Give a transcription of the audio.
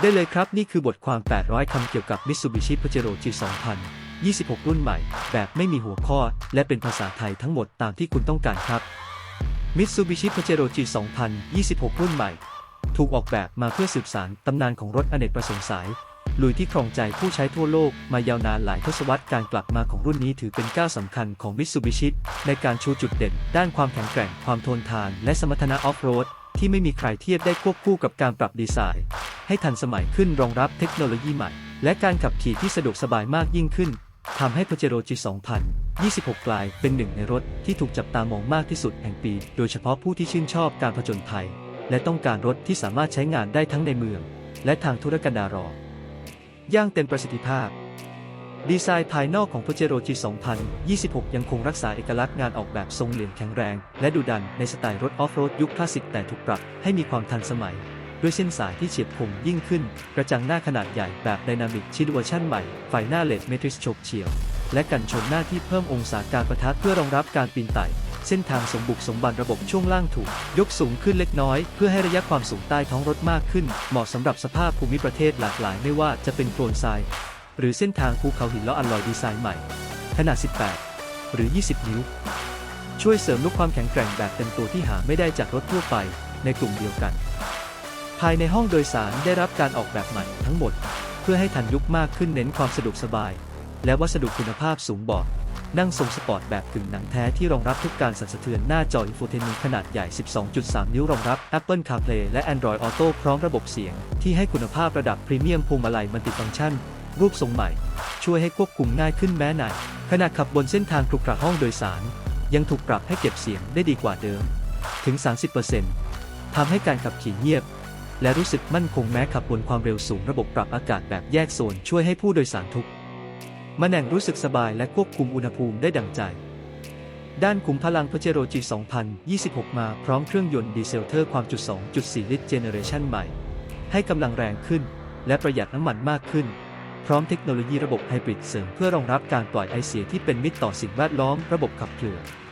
ได้เลยครับ นี่คือบทความ 800 คำเกี่ยวกับ Mitsubishi Pajero G 2026 รุ่นใหม่ แบบไม่มีหัวข้อ และเป็นภาษาไทยทั้งหมดตามที่คุณต้องการครับ Mitsubishi Pajero G 2026 รุ่นใหม่ ถูกออกแบบมาเพื่อสืบสานตำนานของรถอเนกประสงค์สาย ลุยที่ครองใจผู้ใช้ทั่วโลกมายาวนานหลายทศวรรษการกลับมาของรุ่นนี้ถือเป็นก้าวสำคัญของ Mitsubishi ในการชูจุดเด่น ด้านความแข็งแกร่ง ความทนทาน และสมรรถนะออฟโรดที่ไม่มีใครเทียบได้ควบคู่กับการปรับดีไซน์ ให้ทันสมัยขึ้นรองรับเทคโนโลยีใหม่ และการขับขี่ที่สะดวกสบายมากยิ่งขึ้นทำให้ Pajero G 2026 กลายเป็นหนึ่งในรถที่ถูกจับตามองมากที่สุดแห่งปี โดยเฉพาะผู้ที่ชื่นชอบการผจญภัย และต้องการรถที่สามารถใช้งานได้ทั้งในเมือง และทางธุรกันดารอ ย่างเต็มประสิทธิภาพ ดีไซน์ภายนอกของ Pajero G 2026 ยังคงรักษาเอกลักษณ์งานออกแบบทรงเหลี่ยมแข็งแรง และดุดันในสไตล์รถออฟโรดยุคคลาสสิกแต่ถูกปรับให้มีความทันสมัย ด้วยเส้นสายที่เฉียบคมยิ่งขึ้น กระจังหน้าขนาดใหญ่แบบไดนามิกชิดเวอร์ชั่นใหม่ไฟหน้าเลดเมทริสโฉบเฉี่ยวและกันชนหน้าที่เพิ่มองศาการประทัดเพื่อรองรับการปีนไต่ เส้นทางสมบุกสมบันระบบช่วงล่างถูก ยกสูงขึ้นเล็กน้อย เพื่อให้ระยะความสูงใต้ท้องรถมากขึ้น เหมาะสำหรับสภาพภูมิประเทศหลากหลายไม่ว่าจะเป็นโคลนทราย หรือเส้นทางภูเขาหินและอัลลอยดีไซน์ใหม่ ขนาด 18 หรือ 20 นิ้ว ช่วยเสริมลูกความแข็งแกร่งแบบเต็มตัวที่หาไม่ได้จากรถทั่วไปในกลุ่มเดียวกัน ภายในห้องโดยสารได้รับการออกแบบใหม่ทั้งหมด เพื่อให้ทันยุคมากขึ้นเน้นความสะดวกสบาย และวัสดุคุณภาพสูงบาะ นั่งทรงสปอร์ตแบบกึ่งหนังแท้ที่รองรับทุกการสั่นสะเทือนหน้าจออินโฟเทนเมนต์ขนาดใหญ่ 12.3 นิ้วรองรับ Apple CarPlay และ Android Auto พร้อมระบบเสียง ที่ให้คุณภาพระดับพรีเมียมพวงมาลัยมัลติฟังก์ชัน รูปทรงใหม่ ช่วยให้ควบคุมง่ายขึ้นแม้ในขณะขับบนเส้นทางครุขระห้องโดยสาร ยังถูกปรับให้เก็บเสียงได้ดีกว่าเดิม ถึง 30%ทำให้การขับขี่เงียบและรู้สึกมั่นคงแม้ขับบนความเร็วสูงระบบปรับอากาศแบบแยกโซนช่วยให้ผู้โดยสารทุก มแหน่งรู้สึกสบายและควบคุมอุณหภูมิได้ดังใจ ด้านขุมพลังพเจโรจี2026 มาพร้อมเครื่องยนต์ดีเซลเทอร์ความจุด 2.4 ลิตรเจเนอเรชันใหม่ ให้กำลังแรงขึ้น และประหยัดน้ำมันมากขึ้น พร้อมเทคโนโลยีระบบไฮบริดเสริมเพื่อรองรับการปล่อยไอเสียที่เป็นมิตรต่อสิ่งแวดล้อมระบบขับเคลื่อน